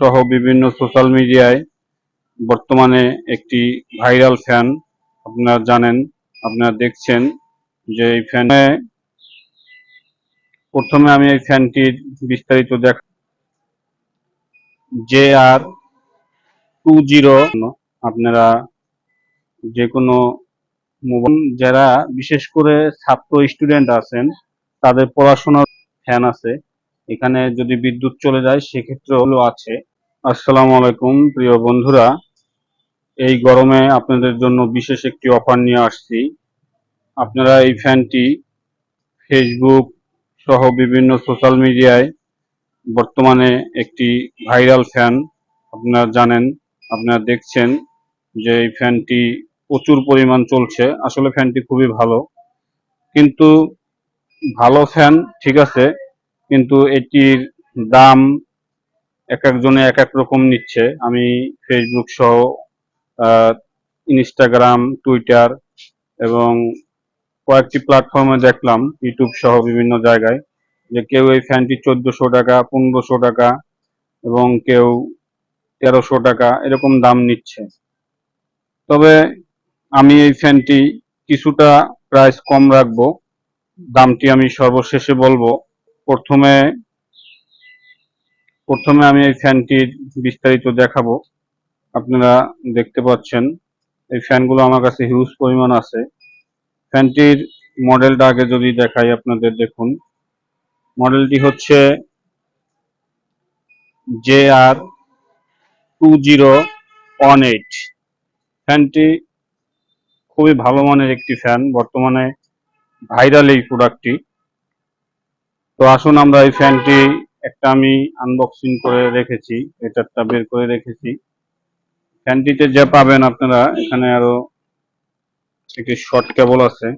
সহ বিভিন্ন সোশ্যাল মিডিয়ায় বর্তমানে একটি ভাইরাল ফ্যান আপনারা জানেন, আপনারা দেখছেন যে এই ফ্যানে প্রথমে আমি এই ফ্যানটির বিস্তারিত দেখ জে আর টু জিরো আপনারা যে কোনো মোবাইল যারা বিশেষ করে ছাত্র স্টুডেন্ট আছেন, তাদের পড়াশোনার ফ্যান আছে। এখানে যদি বিদ্যুৎ চলে যায় সেক্ষেত্রে হলো আছে। আসসালামু আলাইকুম, প্রিয় বন্ধুরা। এই গরমে আপনাদের জন্য বিশেষ একটি অফার নিয়ে আসছি। আপনারা এই ফ্যানটি ফেসবুক সহ বিভিন্ন সোশ্যাল মিডিয়ায় বর্তমানে একটি ভাইরাল ফ্যান আপনারা জানেন, আপনারা দেখছেন যে এই ফ্যানটি প্রচুর পরিমাণ চলছে। আসলে ফ্যানটি খুবই ভালো। কিন্তু ভালো ফ্যান ঠিক আছে কিন্তু এটির দাম এক একজনে এক এক রকম নিচ্ছে। আমি ফেসবুক সহ ইনস্টাগ্রাম টুইটার এবং কয়েকটি প্ল্যাটফর্মে দেখলাম ইউটিউব সহ বিভিন্ন জায়গায় যে কেউ এই ফ্যানটি চোদ্দশো টাকা, পনেরোশো টাকা এবং কেউ তেরোশো টাকা এরকম দাম নিচ্ছে। তবে আমি এই ফ্যানটি কিছুটা প্রাইস কম রাখব। দামটি আমি সর্বশেষে বলব। প্রথমে প্রথমে আমি এই ফ্যানটির বিস্তারিত দেখাবো। আপনারা দেখতে পাচ্ছেন, এই ফ্যানগুলো আমার কাছে হিউজ পরিমাণ আছে। ফ্যানটির মডেলটা আগে যদি দেখাই আপনাদের দেখুন। মডেলটি হচ্ছে J R two zero one eight. ফ্যানটি খুবই ভালো মানের একটি ফ্যান। বর্তমানে ভাইরাল এই প্রোডাক্টটি তো আসুন আমরা এই ফ্যানটি একটা আমি আনবক্সিং করে রেখেছি, এটারটা বের করে রেখেছি। ফ্যানটিতে যা পাবেন আপনারা, এখানে আরও একটি শর্ট কেবল আছে।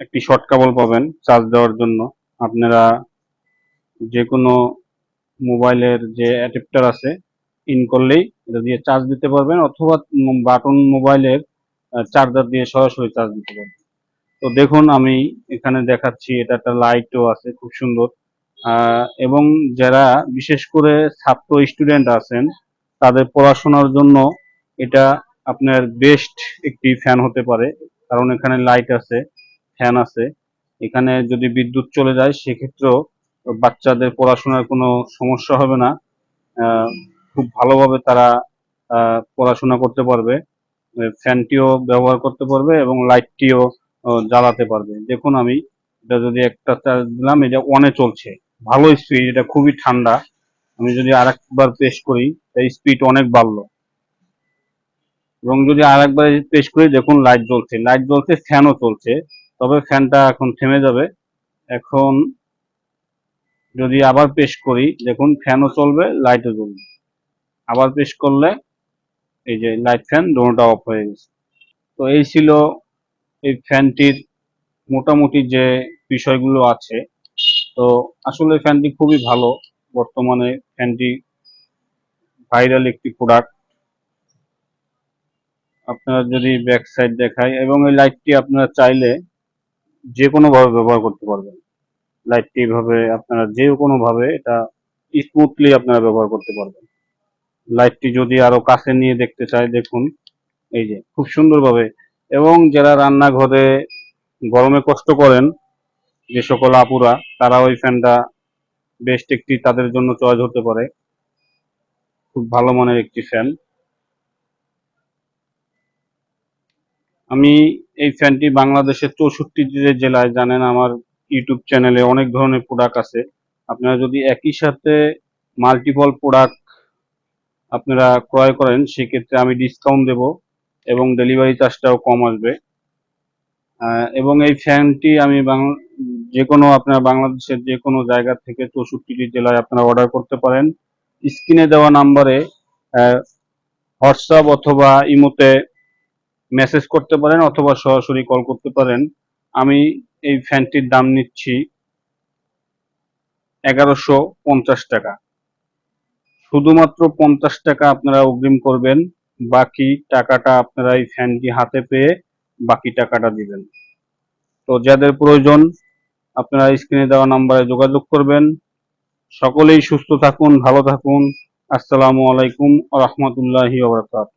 একটি শর্ট কেবল পাবেন চার্জ দেওয়ার জন্য। আপনারা যে কোনো মোবাইলের যে অ্যাডাপ্টার আছে ইন করলেই এটা দিয়ে চার্জ দিতে পারবেন অথবা বাটন মোবাইলের চার্জার দিয়ে সরাসরি চার্জ দিতে পারবেন। তো দেখুন, আমি এখানে দেখাচ্ছি এটা একটা লাইটও আছে, খুব সুন্দর। এবং যারা বিশেষ করে ছাত্র স্টুডেন্ট আছেন, তাদের পড়াশোনার জন্য এটা আপনার বেস্ট একটি ফ্যান হতে পারে। কারণ এখানে লাইট আছে ফ্যান আছে। এখানে যদি বিদ্যুৎ চলে যায়, সেক্ষেত্রেও বাচ্চাদের পড়াশোনার কোনো সমস্যা হবে না। খুব ভালোভাবে তারা পড়াশোনা করতে পারবে ফ্যানটিও ব্যবহার করতে পারবে এবং লাইটটিও জ্বালাতে পারবে। দেখুন আমি এটা যদি একটা চার্জ দিলাম, এটা অনে চলছে। ভালো স্পিড এটা খুবই ঠান্ডা। আমি যদি আরেকবার প্রেস করি, এই স্পিড অনেক বাড়লো। এবং যদি আর একবার প্রেস করি, দেখুন লাইট জ্বলছে। লাইট জ্বলছে ফ্যানও চলছে। তবে ফ্যানটা এখন থেমে যাবে। এখন যদি আবার পেশ করি, দেখুন ফ্যানও চলবে লাইটও জ্বলবে। আবার পেশ করলে এই যে লাইট ফ্যান দোনোটা অফ হয়ে গেছে। তো এই ছিল এই ফ্যানটির মোটামুটি যে বিষয়গুলো আছে। তো আসলে ফ্যানটি খুবই ভালো। বর্তমানে ফ্যানটি ভাইরাল একটি প্রোডাক্ট আপনারা যদি ব্যাক সাইড দেখায় এবং এই লাইটটি আপনারা চাইলে যে কোনোভাবে ব্যবহার করতে পারবেন। লাইটটি এইভাবে আপনারা যে কোনোভাবে এটা স্মুথলি আপনারা ব্যবহার করতে পারবেন। লাইটটি যদি আরও কাছে নিয়ে দেখতে চায়, দেখুন। এই যে, খুব সুন্দরভাবে। এবং যারা রান্নাঘরে গরমে কষ্ট করেন, যে সকল আপুরা, তারা ওই ফ্যানটা বেস্ট একটি তাদের জন্য চয়েস হতে পারে। খুব ভালো মানের একটি ফ্যান। আমি এই ফ্যানটি বাংলাদেশের চৌষট্টি জেলায় জানেন, আমার ইউটিউব চ্যানেলে অনেক ধরনের প্রোডাক্ট আছে। আপনারা যদি একই সাথে মাল্টিপল প্রোডাক্ট আপনারা ক্রয় করেন, সেক্ষেত্রে আমি ডিসকাউন্ট দেব এবং ডেলিভারি চার্জটাও কম আসবে। এবং এই ফ্যানটি আমি যে কোনো আপনার বাংলাদেশের যে কোনো জায়গা থেকে চৌষট্টিটি জেলায় আপনারা অর্ডার করতে পারেন। স্ক্রিনে দেওয়া নাম্বারে হোয়াটসঅ্যাপ অথবা ইমোতে মেসেজ করতে পারেন অথবা সরাসরি কল করতে পারেন। আমি এই ফ্যানটির দাম নিচ্ছি এগারোশো পঞ্চাশ টাকা। শুধুমাত্র পঞ্চাশ টাকা আপনারা অগ্রিম করবেন, বাকি টাকাটা আপনারা এই ফ্যানটি হাতে পেয়ে বাকি টাকাটা দিবেন। তো যাদের প্রয়োজন, আপনারা স্ক্রিনে দেওয়া নাম্বারে যোগাযোগ করবেন। সকলেই সুস্থ থাকুন, ভালো থাকুন। আসসালামু আলাইকুম রহমতুল্লাহি ওবরাকাত